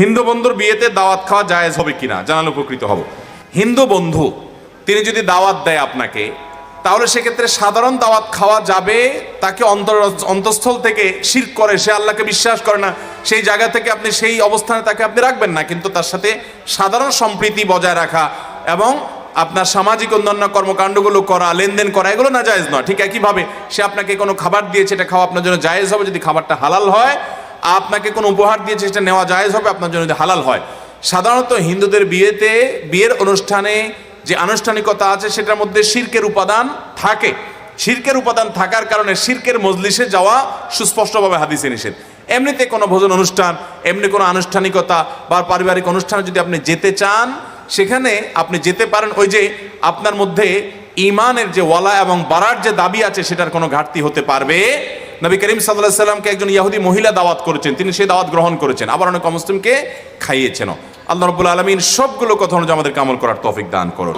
হিন্দু বন্ধুর বিয়েতে দাওয়াত খাওয়া জায়েজ হবে কিনা? জানালে উপকৃত হব। হিন্দু বন্ধু, তিনি যদি দাওয়াত দেয় আপনাকে, তাহলে সেক্ষেত্রে সাধারণ দাওয়াত খাওয়া যাবে, তাকে অন্তর, অন্তঃস্থল থেকে শির করে, সে আল্লাহকে বিশ্বাস করে না, সেই জায়গা থেকে আপনি সেই অবস্থানে তাকে আপনি রাখবেন না, কিন্তু তার সাথে সাধারণ সম্প্রীতি বজায় রাখা এবং আপনার সামাজিক অন্যান্য কর্মকাণ্ডগুলো করা, লেনদেন করা, এগুলো না জায়েজ নয়। ঠিক একইভাবে সে আপনাকে কোনো খাবার দিয়েছে, এটা খাওয়া আপনার জন্য জায়েজ হবে, যদি খাবারটা হালাল হয় আপনাকে কোনো উপহার দিয়েছে সেটা নেওয়া জায়েজ হবে, আপনার জন্য হালাল হয়। সাধারণত হিন্দুদের বিয়েতে, বিয়ের অনুষ্ঠানে যে আনুষ্ঠানিকতা আছে, সেটার মধ্যে শির্কের উপাদান থাকে। শির্কের উপাদান থাকার কারণে শির্কের মজলিসে যাওয়া সুস্পষ্টভাবে হাদিসে নিষেধ। এমনিতে কোনো ভোজন অনুষ্ঠান, এমনি কোনো আনুষ্ঠানিকতা বা পারিবারিক অনুষ্ঠানে যদি আপনি যেতে চান, সেখানে আপনি যেতে পারেন। ওই যে আপনার মধ্যে ইমানের যে ওয়ালা এবং বাড়ার যে দাবি আছে, সেটার কোনো ঘাটতি হতে পারবে নবী করিম সাল্লাহ সাল্লামকে একজন ইয়াহুদি মহিলা দাওয়াত করেছেন। তিনি সেই দাওয়াত গ্রহণ করেছেন। আবার অনেক অমুসলিমকে খাইয়েছেন আল্লাহ রবুল আলমিন সবগুলো কথা অনুযায়ী আমাদের কামল করার তফিক দান করুন।